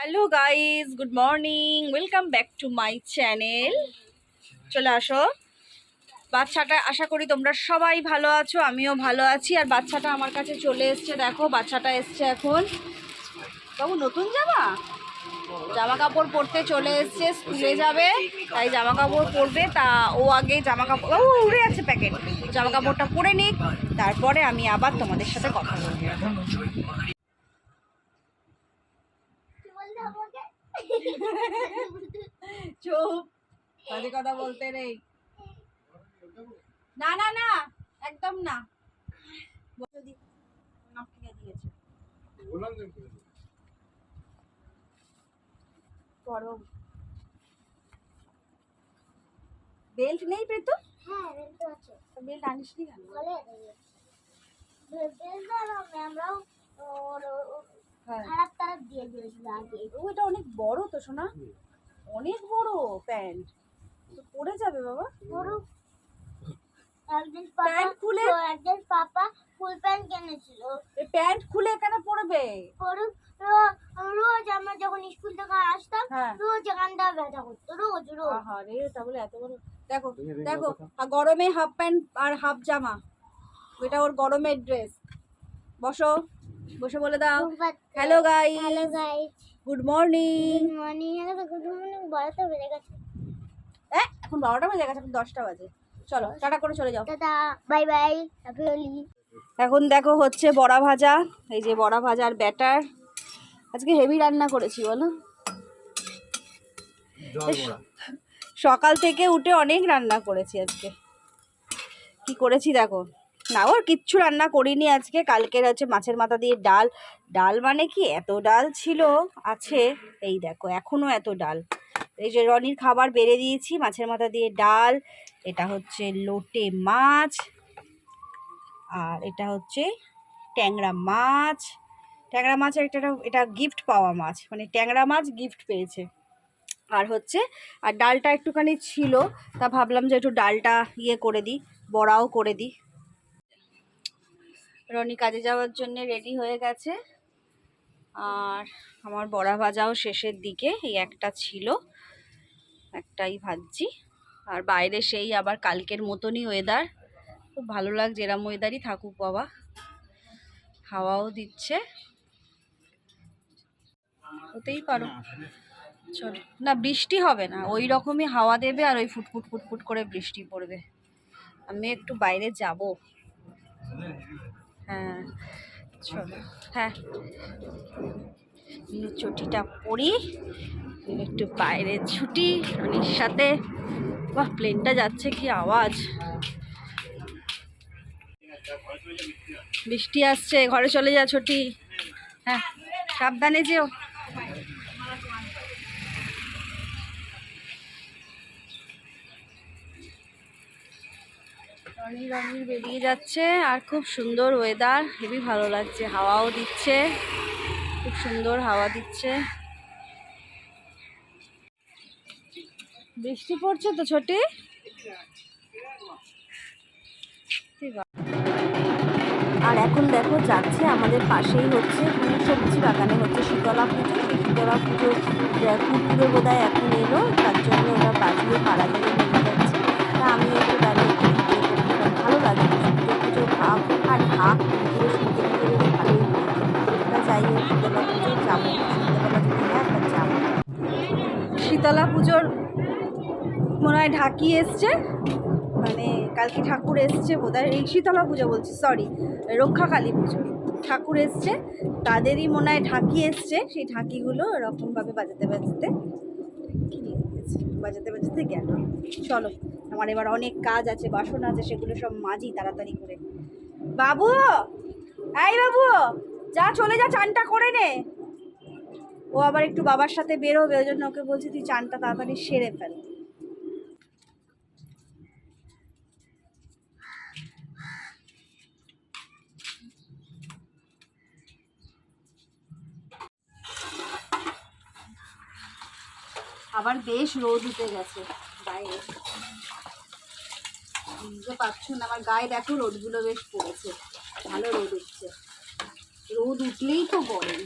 Hello guys good morning welcome back to my channel চলে আসো। বাচ্চাটা, আশা করি তোমরা সবাই ভালো আছো, আমিও ভালো আছি। আর বাচ্চাটা আমার কাছে চলে এসছে, দেখো, বাচ্চাটা এসছে এখন। বাবু, নতুন জামা? জামা কাপড় পরতে চলে এসছে, স্কুলে যাবে। তাই জামা কাপড় পরবে। তা ও আগে জামা কাপড় ও, উড়ে আছে প্যাকেট। জামা কাপড়টা পরে নিক। তারপরে আমি আবার তোমাদের সাথে কথা বলব। চুপ। কথা বলতে নেই। না না না একদম না। গরম। বেল্ট নেই পেতো হ্যাঁ বেলটা আছে। বেল্ট আনিস নি কেন বেলটা আমরাও হ্যাঁ। খারাপ দিয়ে দিয়েছিল আগে। ওইটা অনেক বড় তো শোনা অনেক বড় প্যান্ট। তো পড়ে যাবে বাবা। বড়। একদিন প্যান্ট খুলে? একদিন পাপা ফুল প্যান্ট কিনেছিল। এই প্যান্ট খুলে এখানে পড়বে? রো- রোজ আমরা যখন স্কুল থেকে আসতাম হ্যাঁ। রোজ এখানটা ব্যথা করতো রোজ রোজ। আহারে তাহলে এত বড় দেখো দেখো আর গরমে হাফ প্যান্ট আর হাফ জামা। এটা ওর গরমের ড্রেস বসো। বসে বলে দাও। Hello guy hello guy good morning good morning hello good morning তো বেড়ে গেছে। এখন বারোটা বাজে গেছে এখন দশটা বাজে। চলো টাটা করে চলে যাও। Tata bye bye happy Holi এখন দেখো হচ্ছে বড়া ভাজা এই যে বড়া ভাজার ব্যাটার। আজকে হেভি রান্না করেছি বলো। সকাল থেকে উঠে অনেক রান্না করেছি আজকে। কি করেছি দেখো? না, ওর কিচ্ছু রান্না করিনি আজকে। কালকের হচ্ছে মাছের মাথা দিয়ে ডাল। ডাল মানে কি? এত ডাল ছিল, আছে, এই দেখো, এখনও এত ডাল। এই যে রনির খাবার বেড়ে দিয়েছি, মাছের মাথা দিয়ে ডাল, এটা হচ্ছে লোটে মাছ, আর এটা হচ্ছে ট্যাংরা মাছ। ট্যাংরা মাছ একটা, এটা গিফট পাওয়া মাছ মানে ট্যাংরা মাছ গিফট পেয়েছে। আর হচ্ছে, আর ডালটা একটুখানি ছিল, তা ভাবলাম যে একটু ডালটা ইয়ে করে দিই, বড়াও করে দিই। রনি কাজে যাওয়ার জন্য রেডি হয়ে গেছে। আর আমার বড়া ভাজাও শেষের দিকে এই একটা ছিল একটাই ভাজছি। আর বাইরে সেই আবার কালকের মতনই ওয়েদার খুব ভালো লাগছে এরম ওয়েদারই থাকুক বাবা। হাওয়াও দিচ্ছে। হতেই পারো। চলো। না বৃষ্টি হবে না ওই রকমই হাওয়া দেবে আর ওই ফুটফুট ফুটফুট করে বৃষ্টি পড়বে। আমি একটু বাইরে যাব। হ্যাঁ চলো। হ্যাঁ। চটিটা পরি, একটু বাইরে ছুটি রনির সাথে। বাহ প্লেনটা যাচ্ছে কি আওয়াজ? বৃষ্টি আসছে, ঘরে চলে যা, ছুটি। হ্যাঁ সাবধানে যেও। রনি রনি বেরিয়ে যাচ্ছে আর খুব সুন্দর ওয়েদার হেবি ভালো লাগছে, হাওয়াও দিচ্ছে, খুব সুন্দর হাওয়া দিচ্ছে। বৃষ্টি পড়ছে তো ছোটি? আর এখন দেখো যাচ্ছে আমাদের পাশেই হচ্ছে মানে সবজি বাগানে হচ্ছে শীতলা পুজো সেই শীতলা পুজো কুকুরে বোধহয় এখন এলো, তার জন্য ওরা বাজিয়ে পাড়া থেকে ঢাকি এসছে মানে কালকে ঠাকুর এসছে বোধহয় এই শীতলা পুজো বলছি সরি রক্ষাকালী পুজো। ঠাকুর এসছে, তাদেরই মনে হয় ঢাকি এসছে, সেই ঢাকিগুলো এরকমভাবে বাজাতে বাজাতে বাজাতে বাজাতে গেল। চলো, আমার এবার অনেক কাজ আছে, বাসন আছে, সেগুলো সব মাজি তাড়াতাড়ি করে। বাবু! এই বাবু! যা চলে যা, চানটা করে নে। ও আবার একটু বাবার সাথে বেরোবে, ওই জন্য ওকে বলছি, তুই চানটা তাড়াতাড়ি সেরে ফেল। আবার বেশ রোদ উঠে গেছে, বাইরে। বুঝতে পারছ না, আমার গায়ে দেখো রোদগুলো বেশ পড়েছে, ভালো রোদ উঠছে। রোদ উঠলেই তো বলে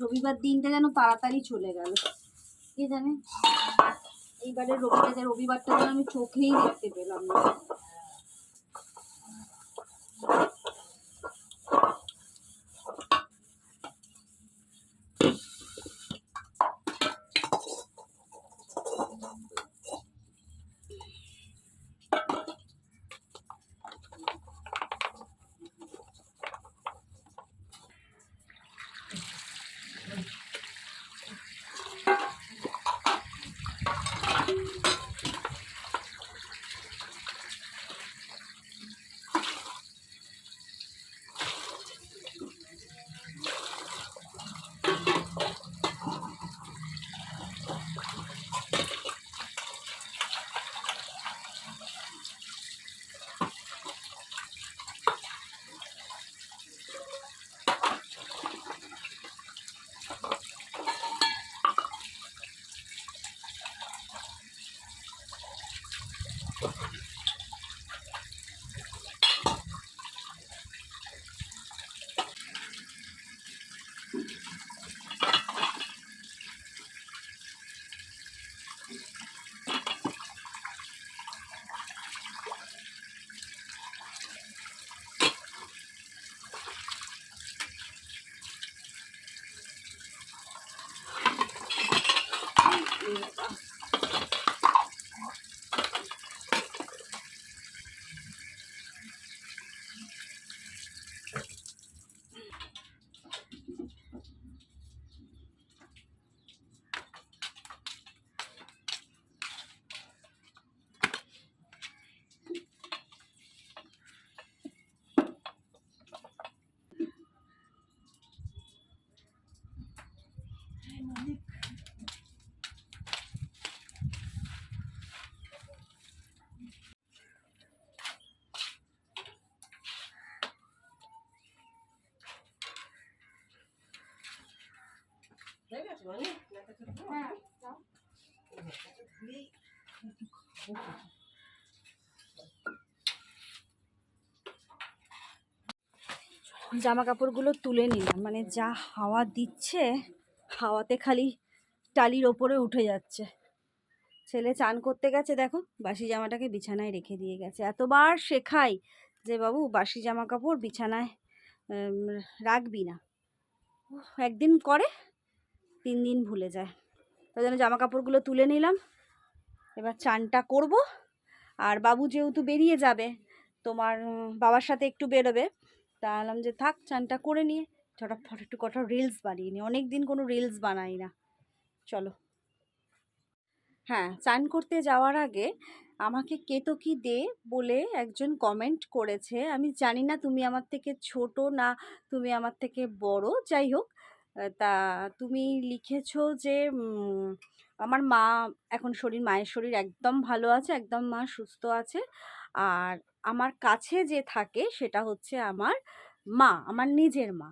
রবিবার দিনটা যেন তাড়াতাড়ি চলে গেল। কে জানে? এইবারে রবিবারে রবিবারটা আমি চোখেই দেখতে পেলাম না। জামা কাপড়গুলো তুলে নিলাম। মানে যা হাওয়া দিচ্ছে, হাওয়াতে খালি টালির ওপরে উঠে যাচ্ছে। ছেলে চান করতে গেছে, দেখো, বাসি জামাটাকে বিছানায় রেখে দিয়ে গেছে। এতবার শেখাই যে, বাবু, বাসি জামা কাপড় বিছানায় রাখবি না। একদিন করে তিন দিন ভুলে যায়। তাই জন্য জামা কাপড়গুলো তুলে নিলাম। এবার চানটা করব। আর বাবু যেহেতু বেরিয়ে যাবে, তোমার বাবার সাথে একটু বেরোবে, তা বললাম যে থাক, চানটা করে নিয়ে ঝটাফট একটু কটা রিলস বানিয়ে নিই। অনেক দিন কোনো রিলস বানাই না। চলো। হ্যাঁ চান করতে যাওয়ার আগে আমাকে কেতকি দে বলে একজন কমেন্ট করেছে। আমি জানি না তুমি আমার থেকে ছোট না তুমি আমার থেকে বড়। যাই হোক তা তুমি লিখেছো যে আমার মা এখন শরীর, মায়ের শরীর একদম ভালো আছে, একদম মা সুস্থ আছে। আর আমার কাছে যে থাকে সেটা হচ্ছে আমার মা, আমার নিজের মা।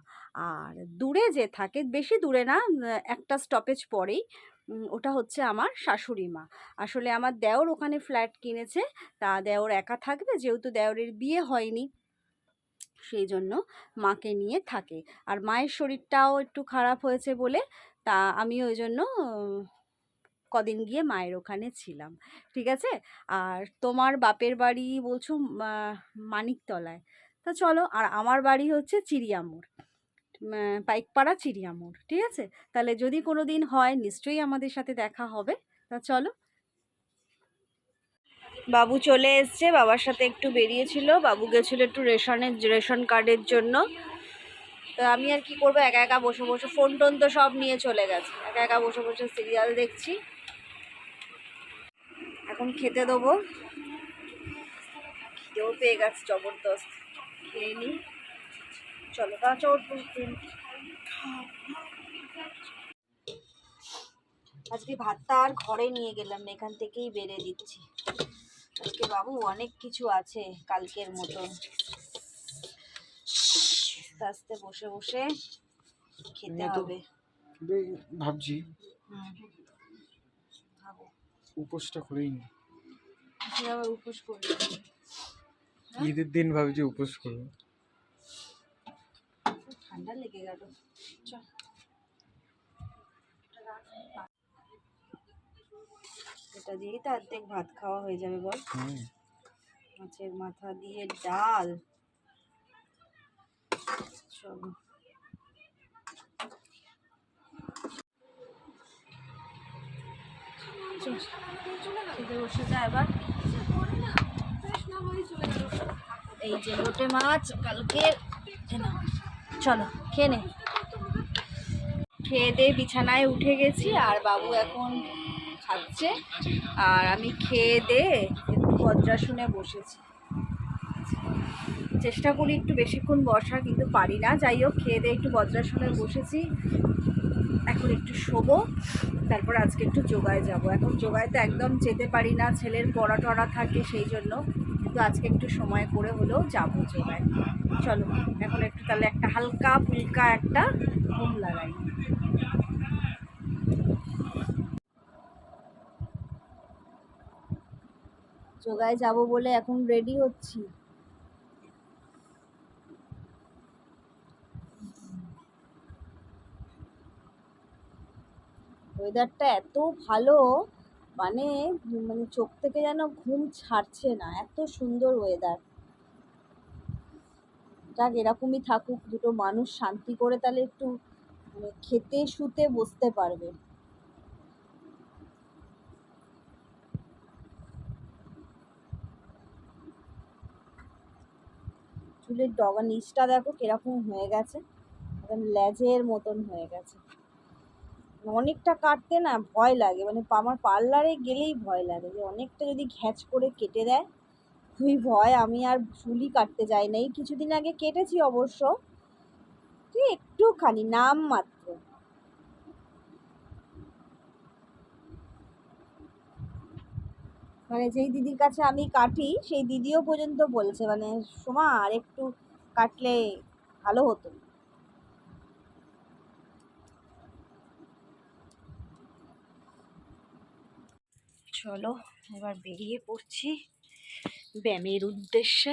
আর দূরে যে থাকে, বেশি দূরে না, একটা স্টপেজ পরেই ওটা হচ্ছে আমার শাশুড়ি মা। আসলে আমার দেওর ওখানে ফ্ল্যাট কিনেছে, তা দেওর একা থাকবে, যেহেতু দেওরের বিয়ে হয়নি। সেই জন্য মাকে নিয়ে থাকে। আর মায়ের শরীরটাও একটু খারাপ হয়েছে বলে তা আমি ওই জন্য কদিন গিয়ে মায়ের ওখানে ছিলাম, ঠিক আছে? আর তোমার বাপের বাড়ি বলছো মানিকতলায়। তা চলো, আর আমার বাড়ি হচ্ছে চিড়িয়ামোড় পাইকপাড়া চিড়িয়ামোড়, ঠিক আছে? তাহলে যদি কোনো দিন হয়, নিশ্চয়ই আমাদের সাথে দেখা হবে। তা চলো। বাবু চলে এসছে, বাবার সাথে একটু বেরিয়েছিল, বাবু গেছিল একটু রেশনের, রেশন কার্ডের জন্য। তো আমি আর কি করব, একা একা বসে বসে, ফোন টোন তো সব নিয়ে চলে গেছে। একা একা বসে বসে সিরিয়াল দেখছি। এখন খেতে দেবো। খিদেও পেয়ে গেছে, জবরদস্ত। খেয়ে নিই চলো তা চোট আজকে ভাতটা আর ঘরে নিয়ে গেলাম, এখান থেকেই বেড়ে দিচ্ছি। আজকে বাবু অনেক কিছু আছে কালকের মতন আস্তে আস্তে বসে বসে খেতে হবে। ভাবছি। উপোসটা করেই নি। আবার উপোস করবি হ্যাঁ? ঈদের দিন ভাবছি উপোস করব। ঠান্ডা লেগে গেল। চল। এটা দিয়েই তো অর্ধেক ভাত খাওয়া হয়ে যাবে বল। মাছের মাথা দিয়ে ডাল। চলো। বসে এবার। এই যে লোটে মাছ কালকে চলো খেয়ে নে। খেয়ে দিয়ে বিছানায় উঠে গেছি আর বাবু এখন খাচ্ছে। আর আমি খেয়ে দিয়ে একটু বজ্রাসনে বসেছি। চেষ্টা করি একটু বেশিক্ষণ বসার, কিন্তু পারি না। যাই হোক, খেয়ে দিয়ে একটু বজ্রাসনে বসেছি। এখন একটু শোবো, তারপর আজকে একটু যোগায় যাব। এখন যোগায় তো একদম যেতে পারি না, ছেলের পড়া টড়া থাকে সেই জন্য। কিন্তু আজকে একটু সময় করে হলেও যাব যোগায়। চলো, এখন একটু তাহলে একটা হালকা ফুলকা একটা ঘুম লাগাই। যোগায় যাব বলে এখন রেডি হচ্ছি। ওয়েদারটা এত ভালো মানে মানে চোখ থেকে যেন ঘুম ছাড়ছে না, এত সুন্দর ওয়েদার যাক, এরকমই থাকুক, দুটো মানুষ শান্তি করে তাহলে একটু মানে খেতে শুতে বসতে পারবে। চুলের ডগা নিচটা দেখো কীরকম হয়ে গেছে, একদম লেজের মতন হয়ে গেছে। অনেকটা কাটতে না ভয় লাগে মানে আমার পার্লারে গেলেই ভয় লাগে যে অনেকটা যদি ঘ্যাচ করে কেটে দেয়, খুবই ভয়। আমি আর চুলই কাটতে যাই না এই কিছুদিন আগে কেটেছি অবশ্য, একটুখানি নাম মাত্র মানে যেই দিদির কাছে আমি কাটি সেই দিদিও পর্যন্ত বলছে মানে সোমা, আর একটু কাটলে ভালো হতো। চলো, এবার বেরিয়ে পড়ছি ব্যায়ামের উদ্দেশ্যে।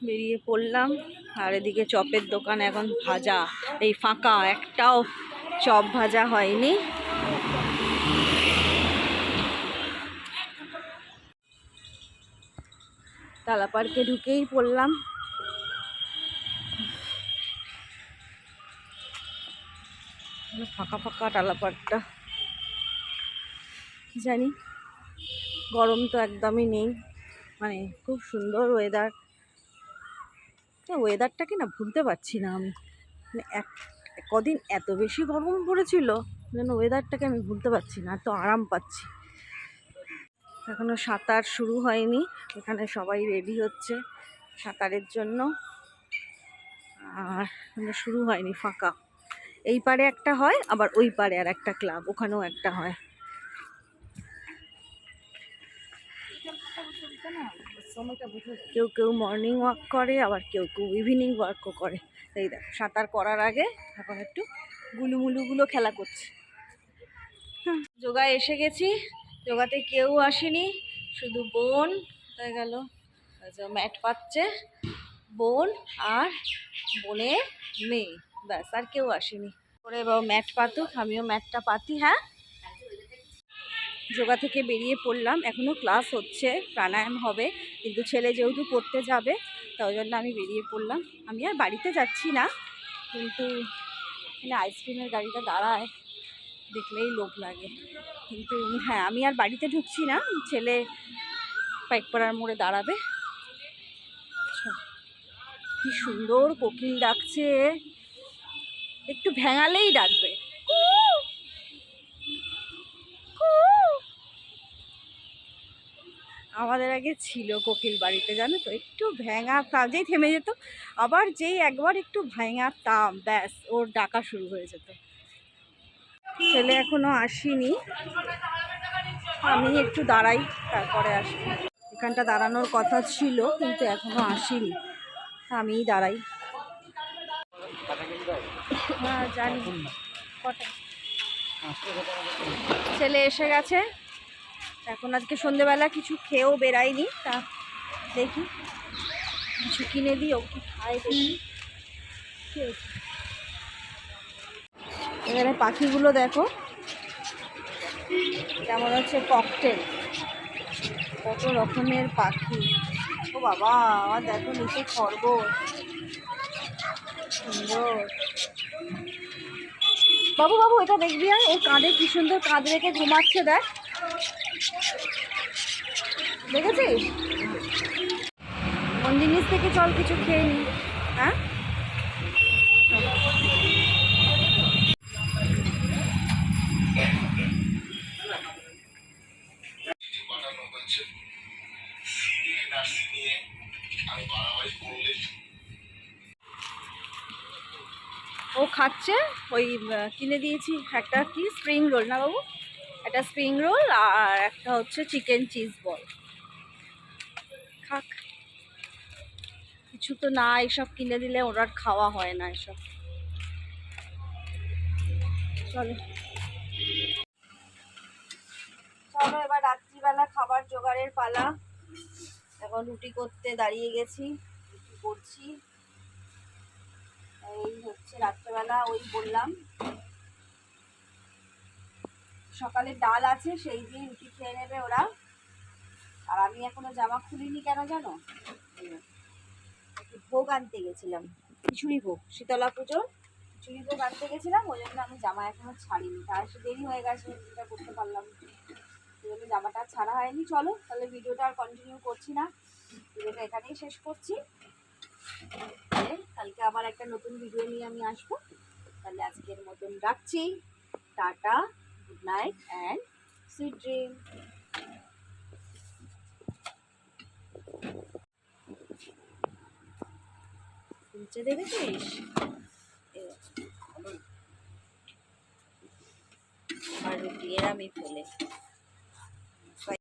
বেরিয়ে পড়লাম। আর এদিকে চপের দোকান এখন ভাজা, এই ফাঁকা, একটাও চপ ভাজা হয়নি। তালা পার্কে ঢুকেই পড়লাম। ফাঁকা ফাঁকা টালা পার্কটা। জানি, গরম তো একদমই নেই। মানে খুব সুন্দর ওয়েদার ওয়েদারটাকে না ভুলতে পারছি না আমি। মানে এক, কদিন এত বেশি গরম পড়েছিল, যেন ওয়েদারটাকে আমি ভুলতে পারছি না এত আরাম পাচ্ছি। এখনও সাঁতার শুরু হয়নি, এখানে সবাই রেডি হচ্ছে সাঁতারের জন্য। আর শুরু হয়নি, ফাঁকা। এই পারে একটা হয়, আবার ওই পারে আর একটা ক্লাব, ওখানেও একটা হয়। কেউ কেউ মর্নিং ওয়াক করে, আবার কেউ কেউ ইভিনিং ওয়াকও করে। এই দেখো, সাঁতার করার আগে এখন একটু গুলুমুলুগুলো খেলা করছে। যোগায় এসে গেছি। যোগাতে কেউ আসেনি, শুধু বোন, হয়ে গেল। ম্যাট পাচ্ছে, বোন আর বোনের মেয়ে। ব্যাস, আর কেউ আসেনি। করে এবার ম্যাট পাতুক, আমিও ম্যাটটা পাতি হ্যাঁ? যোগা থেকে বেরিয়ে পড়লাম। এখনও ক্লাস হচ্ছে প্রাণায়াম হবে কিন্তু ছেলে যেহেতু পড়তে যাবে তাই জন্য আমি বেরিয়ে পড়লাম। আমি আর বাড়িতে যাচ্ছি না কিন্তু এখানে আইসক্রিমের গাড়িটা দাঁড়ায় দেখলেই লোভ লাগে। কিন্তু হ্যাঁ আমি আর বাড়িতে ঢুকছি না ছেলে পাইকপাড়ার মোড়ে দাঁড়াবে। আচ্ছা, কি সুন্দর কোকিল ডাকছে। একটু ভেঙালেই ডাকবে। আমাদের আগে ছিল কোকিল বাড়িতে, জানো তো? একটু ভেঙা তাম যেই থেমে যেত, আবার যেই একবার একটু ভেঙা তাম ব্যাস, ওর ডাকা শুরু হয়ে যেত। ছেলে এখনও আসেনি। আমি একটু দাঁড়াই, তারপরে আসি এখানটা দাঁড়ানোর কথা ছিল, কিন্তু এখনও আসেনি। আমিই দাঁড়াই। হ্যাঁ জানি। কটা? ছেলে এসে গেছে। এখন আজকে সন্ধেবেলা কিছু খেয়েও বেরাইনি তা দেখি। কিছু কিনে দিই ও কি খায় দেখি এখানে পাখিগুলো দেখো। যেমন হচ্ছে ককটেল কত রকমের পাখি। ও বাবা আমার দেখো নিচে খরগোশ। সুন্দর। বাবু বাবু, এটা দেখবি আর? ও কাঁধে কি সুন্দর কাঁধ রেখে ঘুমাচ্ছে, দেখ। দেখেছিস? কোন জিনিস থেকে চল কিছু খেয়ে নি হ্যাঁ? ও খাচ্ছে, ওই কিনে দিয়েছি একটা কি? স্প্রিং রোল না বাবু? একটা স্প্রিং রোল আর একটা হচ্ছে চিকেন চিজ বল। খাক কিছু তো না, এসব কিনে দিলে ওর আর খাওয়া হয় না এসব। চলো। চলো এবার রাত্রিবেলা খাবার জোগাড়ের পালা। এখন রুটি করতে দাঁড়িয়ে গেছি, রুটি করছি। এই হচ্ছে রাত্রেবেলা, ওই বললাম। সকালে ডাল আছে, সেই দিয়ে রুটি খেয়ে নেবে ওরা। আর আমি এখনও জামা খুলিনি কেন জানো? ভোগ আনতে গেছিলাম, খিচুড়ি ভোগ, শীতলা পুজোর, খিচুড়ি ভোগ আনতে গেছিলাম, ওই জন্য আমি জামা এখনও ছাড়িনি। তার সে দেরি হয়ে গেছে করতে পারলাম। ওই জন্য জামাটা ছাড়া হয়নি। চলো, তাহলে ভিডিওটা আর কন্টিনিউ করছি না। ভিডিওটা এখানেই শেষ করছি। কালকে আবার একটা নতুন ভিডিও নিয়ে আমি আসব। তাহলে আজকের মতন রাখছি। Tata good night and sweet dream নিচে দেখেছিস। আমার রুটি এরামই ফেলে